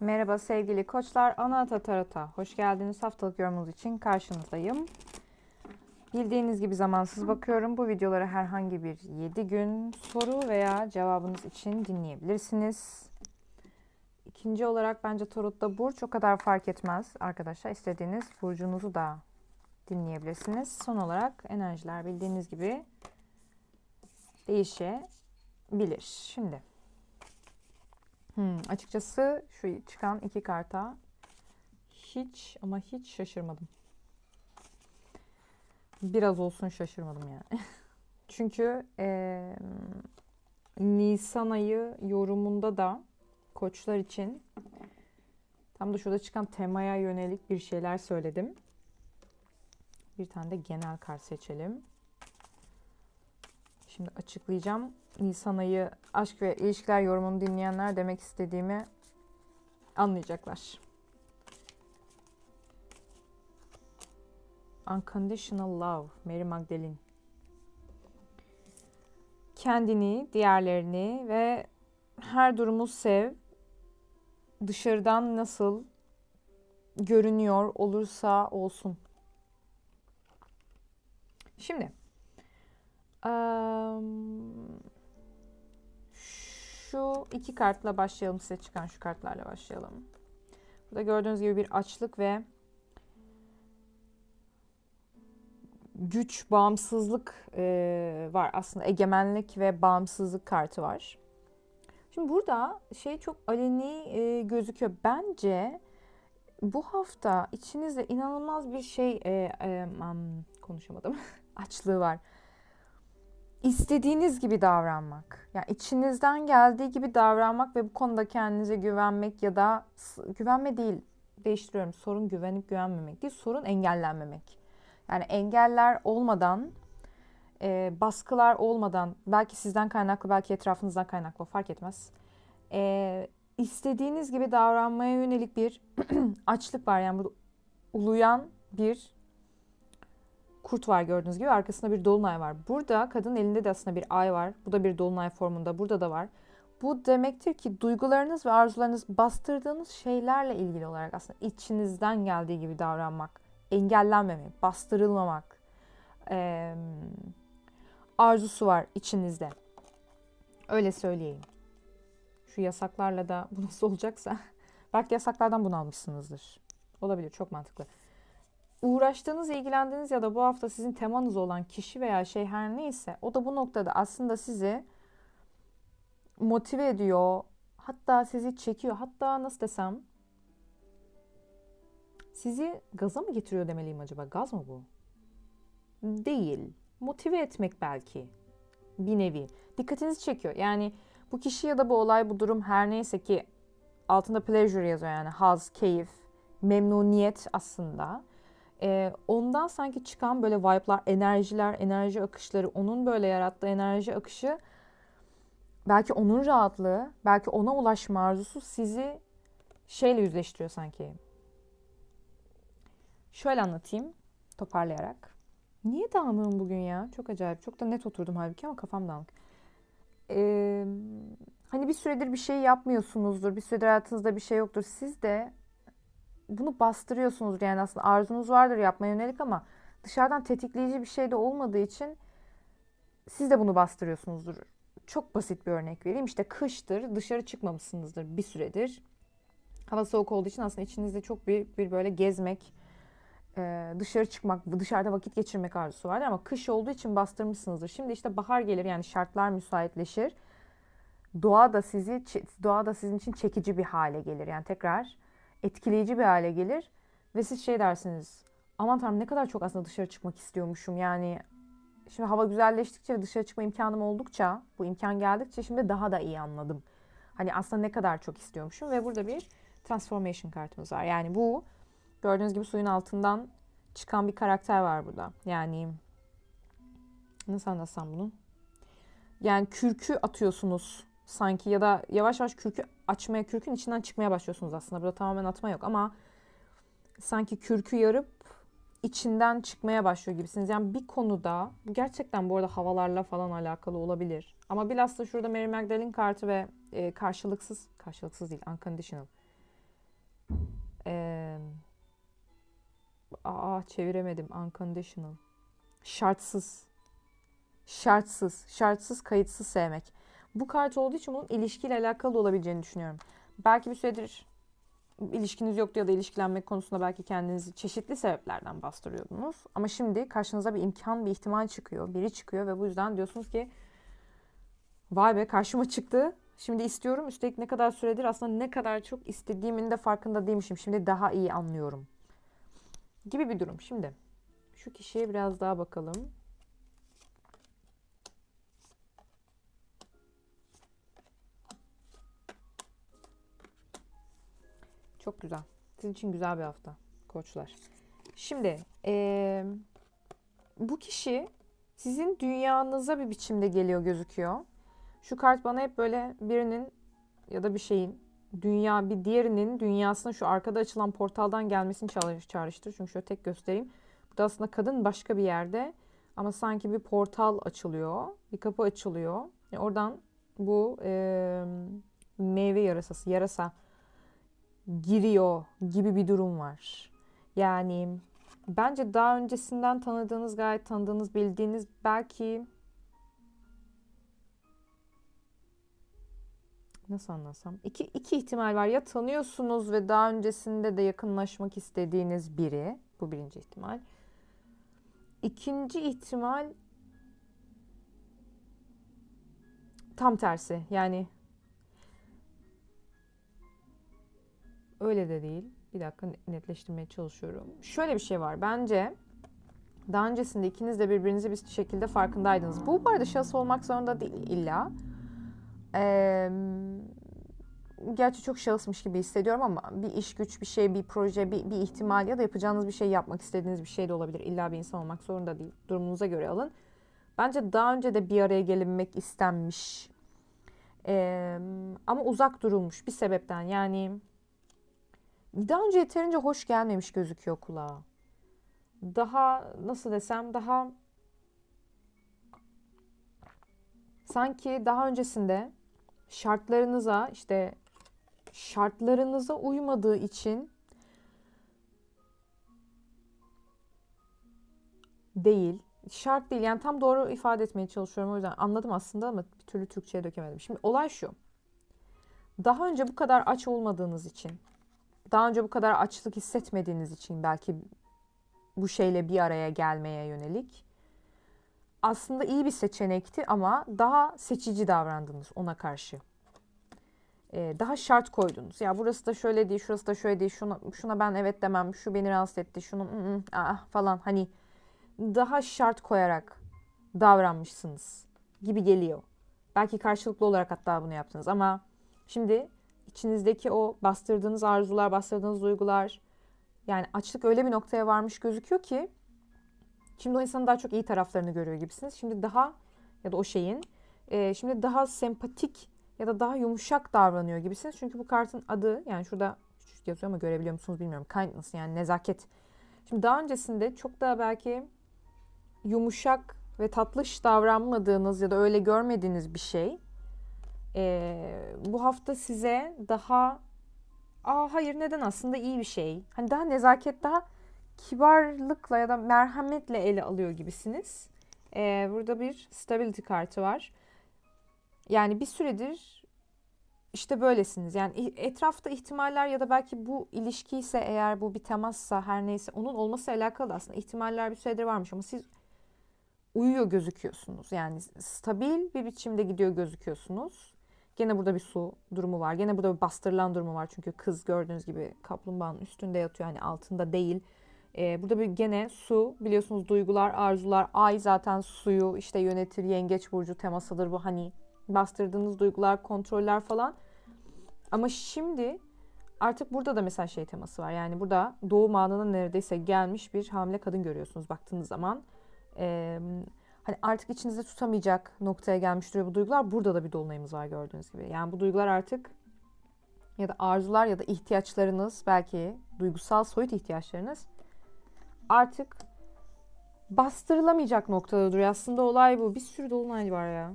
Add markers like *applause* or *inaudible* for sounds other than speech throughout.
Merhaba sevgili koçlar. Anahata Tarot'a hoş geldiniz. Haftalık yorumunuz için karşınızdayım. Bildiğiniz gibi zamansız bakıyorum. Bu videoları herhangi bir 7 gün soru veya cevabınız için dinleyebilirsiniz. İkinci olarak bence Tarot'ta burç o kadar fark etmez arkadaşlar. İstediğiniz burcunuzu da dinleyebilirsiniz. Son olarak enerjiler bildiğiniz gibi değişebilir. Şimdi Hmm, açıkçası şu çıkan iki karta hiç ama hiç şaşırmadım. Biraz olsun şaşırmadım yani. *laughs* Çünkü e, Nisan ayı yorumunda da koçlar için tam da şurada çıkan temaya yönelik bir şeyler söyledim. Bir tane de genel kart seçelim. Şimdi açıklayacağım. Nisan ayı aşk ve ilişkiler yorumunu dinleyenler demek istediğimi anlayacaklar. Unconditional Love, Mary Magdalene. Kendini, diğerlerini ve her durumu sev. Dışarıdan nasıl görünüyor olursa olsun. Şimdi şu iki kartla başlayalım. Size çıkan şu kartlarla başlayalım. Burada gördüğünüz gibi bir açlık ve güç, bağımsızlık var. Aslında egemenlik ve bağımsızlık kartı var. Şimdi burada şey çok aleni gözüküyor. Bence bu hafta içinizde inanılmaz bir şey konuşamadım. *laughs* Açlığı var istediğiniz gibi davranmak. Yani içinizden geldiği gibi davranmak ve bu konuda kendinize güvenmek ya da güvenme değil değiştiriyorum. Sorun güvenip güvenmemek değil, sorun engellenmemek. Yani engeller olmadan, e, baskılar olmadan, belki sizden kaynaklı, belki etrafınızdan kaynaklı fark etmez. E, istediğiniz gibi davranmaya yönelik bir *clears throat* açlık var. Yani burada uluyan bir kurt var gördüğünüz gibi. Arkasında bir dolunay var. Burada kadın elinde de aslında bir ay var. Bu da bir dolunay formunda. Burada da var. Bu demektir ki duygularınız ve arzularınız bastırdığınız şeylerle ilgili olarak aslında içinizden geldiği gibi davranmak, engellenmemek, bastırılmamak ee, arzusu var içinizde. Öyle söyleyeyim. Şu yasaklarla da bu nasıl olacaksa *laughs* belki yasaklardan bunu almışsınızdır. Olabilir çok mantıklı uğraştığınız, ilgilendiğiniz ya da bu hafta sizin temanız olan kişi veya şey her neyse o da bu noktada aslında sizi motive ediyor. Hatta sizi çekiyor. Hatta nasıl desem sizi gaza mı getiriyor demeliyim acaba? Gaz mı bu? Değil. Motive etmek belki. Bir nevi. Dikkatinizi çekiyor. Yani bu kişi ya da bu olay, bu durum her neyse ki altında pleasure yazıyor yani haz, keyif, memnuniyet aslında e, ondan sanki çıkan böyle vibe'lar, enerjiler, enerji akışları, onun böyle yarattığı enerji akışı belki onun rahatlığı, belki ona ulaşma arzusu sizi şeyle yüzleştiriyor sanki. Şöyle anlatayım toparlayarak. Niye dağınığım bugün ya? Çok acayip. Çok da net oturdum halbuki ama kafam dağınık. Ee, hani bir süredir bir şey yapmıyorsunuzdur. Bir süredir hayatınızda bir şey yoktur. Siz de bunu bastırıyorsunuz yani aslında arzunuz vardır yapmaya yönelik ama dışarıdan tetikleyici bir şey de olmadığı için siz de bunu bastırıyorsunuzdur. Çok basit bir örnek vereyim. İşte kıştır, dışarı çıkmamışsınızdır bir süredir. Hava soğuk olduğu için aslında içinizde çok büyük bir böyle gezmek, dışarı çıkmak, dışarıda vakit geçirmek arzusu vardır ama kış olduğu için bastırmışsınızdır. Şimdi işte bahar gelir yani şartlar müsaitleşir. Doğa da sizi doğa da sizin için çekici bir hale gelir. Yani tekrar etkileyici bir hale gelir. Ve siz şey dersiniz. Aman tanrım ne kadar çok aslında dışarı çıkmak istiyormuşum. Yani şimdi hava güzelleştikçe ve dışarı çıkma imkanım oldukça, bu imkan geldikçe şimdi daha da iyi anladım. Hani aslında ne kadar çok istiyormuşum ve burada bir transformation kartımız var. Yani bu gördüğünüz gibi suyun altından çıkan bir karakter var burada. Yani nasıl anlatsam bunu? Yani kürkü atıyorsunuz sanki ya da yavaş yavaş kürkü açmaya, kürkün içinden çıkmaya başlıyorsunuz aslında. Burada tamamen atma yok ama sanki kürkü yarıp içinden çıkmaya başlıyor gibisiniz. Yani bir konuda gerçekten bu arada havalarla falan alakalı olabilir. Ama bilhassa şurada Mary Magdalene kartı ve e, karşılıksız, karşılıksız değil, unconditional. E, aa çeviremedim, unconditional. Şartsız. Şartsız, şartsız, kayıtsız sevmek. Bu kart olduğu için bunun ilişkiyle alakalı olabileceğini düşünüyorum. Belki bir süredir ilişkiniz yoktu ya da ilişkilenmek konusunda belki kendinizi çeşitli sebeplerden bastırıyordunuz. Ama şimdi karşınıza bir imkan, bir ihtimal çıkıyor. Biri çıkıyor ve bu yüzden diyorsunuz ki vay be karşıma çıktı. Şimdi istiyorum. Üstelik ne kadar süredir aslında ne kadar çok istediğimin de farkında değilmişim. Şimdi daha iyi anlıyorum. Gibi bir durum. Şimdi şu kişiye biraz daha bakalım. Çok güzel. Sizin için güzel bir hafta koçlar. Şimdi eee, bu kişi sizin dünyanıza bir biçimde geliyor gözüküyor. Şu kart bana hep böyle birinin ya da bir şeyin dünya bir diğerinin dünyasına şu arkada açılan portaldan gelmesini çağrış- çağrıştırır. Çünkü şöyle tek göstereyim. Burada aslında kadın başka bir yerde ama sanki bir portal açılıyor. Bir kapı açılıyor. Yani oradan bu eee, meyve yarasası, yarasa giriyor gibi bir durum var. Yani bence daha öncesinden tanıdığınız, gayet tanıdığınız, bildiğiniz belki nasıl anlasam? İki, iki ihtimal var. Ya tanıyorsunuz ve daha öncesinde de yakınlaşmak istediğiniz biri. Bu birinci ihtimal. İkinci ihtimal tam tersi. Yani Öyle de değil. Bir dakika netleştirmeye çalışıyorum. Şöyle bir şey var. Bence daha öncesinde ikiniz de birbirinizi bir şekilde farkındaydınız. Bu bu arada şahıs olmak zorunda değil illa. Ee, gerçi çok şahısmış gibi hissediyorum ama bir iş güç, bir şey, bir proje, bir, bir ihtimal ya da yapacağınız bir şey yapmak istediğiniz bir şey de olabilir. İlla bir insan olmak zorunda değil. Durumunuza göre alın. Bence daha önce de bir araya gelinmek istenmiş. Ee, ama uzak durulmuş bir sebepten. Yani daha önce yeterince hoş gelmemiş gözüküyor kulağa. Daha nasıl desem daha sanki daha öncesinde şartlarınıza işte şartlarınıza uymadığı için değil. Şart değil yani tam doğru ifade etmeye çalışıyorum o yüzden anladım aslında ama bir türlü Türkçe'ye dökemedim. Şimdi olay şu. Daha önce bu kadar aç olmadığınız için daha önce bu kadar açlık hissetmediğiniz için belki bu şeyle bir araya gelmeye yönelik aslında iyi bir seçenekti ama daha seçici davrandınız ona karşı. Ee, daha şart koydunuz. Ya burası da şöyle değil, şurası da şöyle değil. Şuna, şuna ben evet demem, şu beni rahatsız etti, şunu ı, ı, ah, falan hani daha şart koyarak davranmışsınız gibi geliyor. Belki karşılıklı olarak hatta bunu yaptınız ama şimdi içinizdeki o bastırdığınız arzular, bastırdığınız duygular yani açlık öyle bir noktaya varmış gözüküyor ki şimdi o insanın daha çok iyi taraflarını görüyor gibisiniz. Şimdi daha ya da o şeyin e, şimdi daha sempatik ya da daha yumuşak davranıyor gibisiniz. Çünkü bu kartın adı yani şurada yazıyor ama görebiliyor musunuz bilmiyorum. Kindness yani nezaket. Şimdi daha öncesinde çok daha belki yumuşak ve tatlış davranmadığınız ya da öyle görmediğiniz bir şey ee, bu hafta size daha aa hayır neden aslında iyi bir şey. Hani daha nezaket daha kibarlıkla ya da merhametle ele alıyor gibisiniz. Ee, burada bir stability kartı var. Yani bir süredir işte böylesiniz. Yani etrafta ihtimaller ya da belki bu ilişki ise eğer bu bir temassa her neyse onun olması alakalı aslında ihtimaller bir süredir varmış ama siz uyuyor gözüküyorsunuz. Yani stabil bir biçimde gidiyor gözüküyorsunuz. Gene burada bir su durumu var. Gene burada bir bastırılan durumu var. Çünkü kız gördüğünüz gibi kaplumbağanın üstünde yatıyor. Hani altında değil. Ee, burada bir gene su biliyorsunuz duygular, arzular. Ay zaten suyu işte yönetir. Yengeç burcu temasıdır bu. Hani bastırdığınız duygular, kontroller falan. Ama şimdi artık burada da mesela şey teması var. Yani burada doğum anına neredeyse gelmiş bir hamile kadın görüyorsunuz baktığınız zaman. Ee, hani artık içinizde tutamayacak noktaya gelmiş duruyor bu duygular. Burada da bir dolunayımız var gördüğünüz gibi. Yani bu duygular artık ya da arzular ya da ihtiyaçlarınız belki duygusal soyut ihtiyaçlarınız artık bastırılamayacak noktada duruyor. Aslında olay bu. Bir sürü dolunay var ya.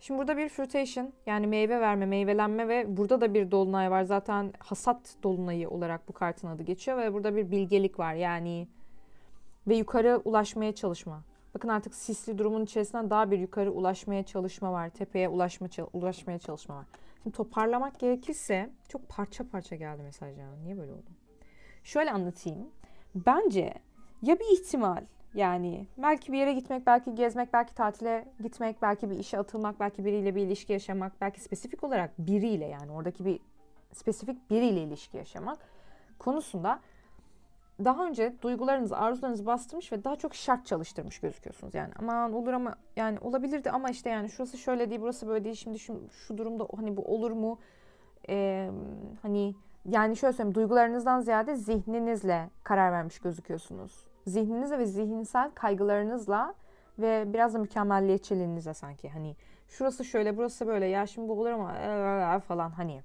Şimdi burada bir fruitation yani meyve verme, meyvelenme ve burada da bir dolunay var. Zaten hasat dolunayı olarak bu kartın adı geçiyor ve burada bir bilgelik var. Yani ve yukarı ulaşmaya çalışma. Bakın artık sisli durumun içerisinden daha bir yukarı ulaşmaya çalışma var. Tepeye ulaşma, ulaşmaya çalışma var. Şimdi toparlamak gerekirse çok parça parça geldi mesaj ya. Niye böyle oldu? Şöyle anlatayım. Bence ya bir ihtimal yani belki bir yere gitmek, belki gezmek, belki tatile gitmek, belki bir işe atılmak, belki biriyle bir ilişki yaşamak, belki spesifik olarak biriyle yani oradaki bir spesifik biriyle ilişki yaşamak konusunda daha önce duygularınızı, arzularınızı bastırmış ve daha çok şart çalıştırmış gözüküyorsunuz. Yani aman olur ama yani olabilirdi ama işte yani şurası şöyle değil, burası böyle değil. Şimdi şu, şu durumda hani bu olur mu? Ee, hani yani şöyle söyleyeyim duygularınızdan ziyade zihninizle karar vermiş gözüküyorsunuz. Zihninizle ve zihinsel kaygılarınızla ve biraz da mükemmelliyetçiliğinizle sanki hani şurası şöyle burası böyle ya şimdi bu olur ama falan hani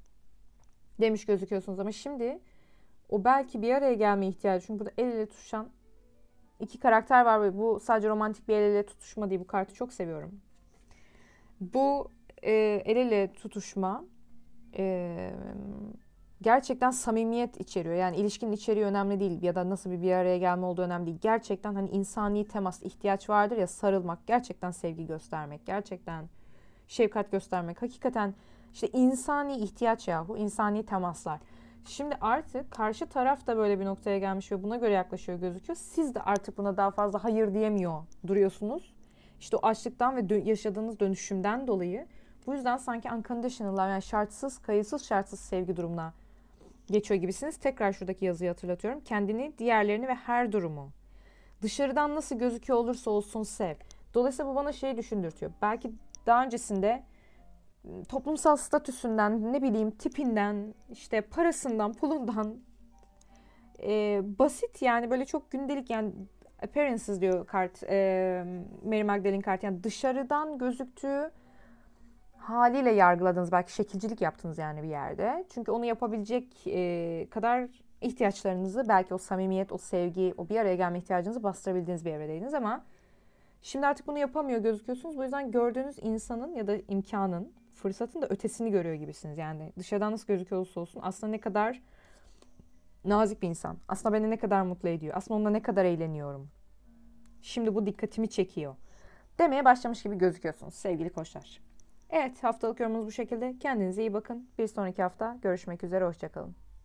demiş gözüküyorsunuz ama şimdi o belki bir araya gelme ihtiyacı. Çünkü burada el ele tutuşan iki karakter var ve bu sadece romantik bir el ele tutuşma değil. Bu kartı çok seviyorum. Bu e, el ele tutuşma e, gerçekten samimiyet içeriyor. Yani ilişkinin içeriği önemli değil ya da nasıl bir bir araya gelme olduğu önemli değil. Gerçekten hani insani temas ihtiyaç vardır ya sarılmak, gerçekten sevgi göstermek, gerçekten şefkat göstermek. Hakikaten işte insani ihtiyaç yahu, insani temaslar. Şimdi artık karşı taraf da böyle bir noktaya gelmiş ve buna göre yaklaşıyor gözüküyor. Siz de artık buna daha fazla hayır diyemiyor duruyorsunuz. İşte o açlıktan ve dö- yaşadığınız dönüşümden dolayı bu yüzden sanki unconditional yani şartsız, kayıtsız şartsız sevgi durumuna geçiyor gibisiniz. Tekrar şuradaki yazıyı hatırlatıyorum. Kendini, diğerlerini ve her durumu dışarıdan nasıl gözüküyor olursa olsun sev. Dolayısıyla bu bana şeyi düşündürtüyor. Belki daha öncesinde toplumsal statüsünden, ne bileyim tipinden, işte parasından, pulundan e, basit yani böyle çok gündelik yani appearances diyor kart e, Mary Magdalene kart yani dışarıdan gözüktüğü haliyle yargıladınız belki şekilcilik yaptınız yani bir yerde. Çünkü onu yapabilecek e, kadar ihtiyaçlarınızı belki o samimiyet, o sevgi, o bir araya gelme ihtiyacınızı bastırabildiğiniz bir evredeydiniz ama şimdi artık bunu yapamıyor gözüküyorsunuz. Bu yüzden gördüğünüz insanın ya da imkanın fırsatın da ötesini görüyor gibisiniz. Yani dışarıdan nasıl gözüküyor olursa olsun aslında ne kadar nazik bir insan. Aslında beni ne kadar mutlu ediyor. Aslında onunla ne kadar eğleniyorum. Şimdi bu dikkatimi çekiyor. Demeye başlamış gibi gözüküyorsunuz sevgili koçlar. Evet haftalık yorumumuz bu şekilde. Kendinize iyi bakın. Bir sonraki hafta görüşmek üzere. Hoşçakalın.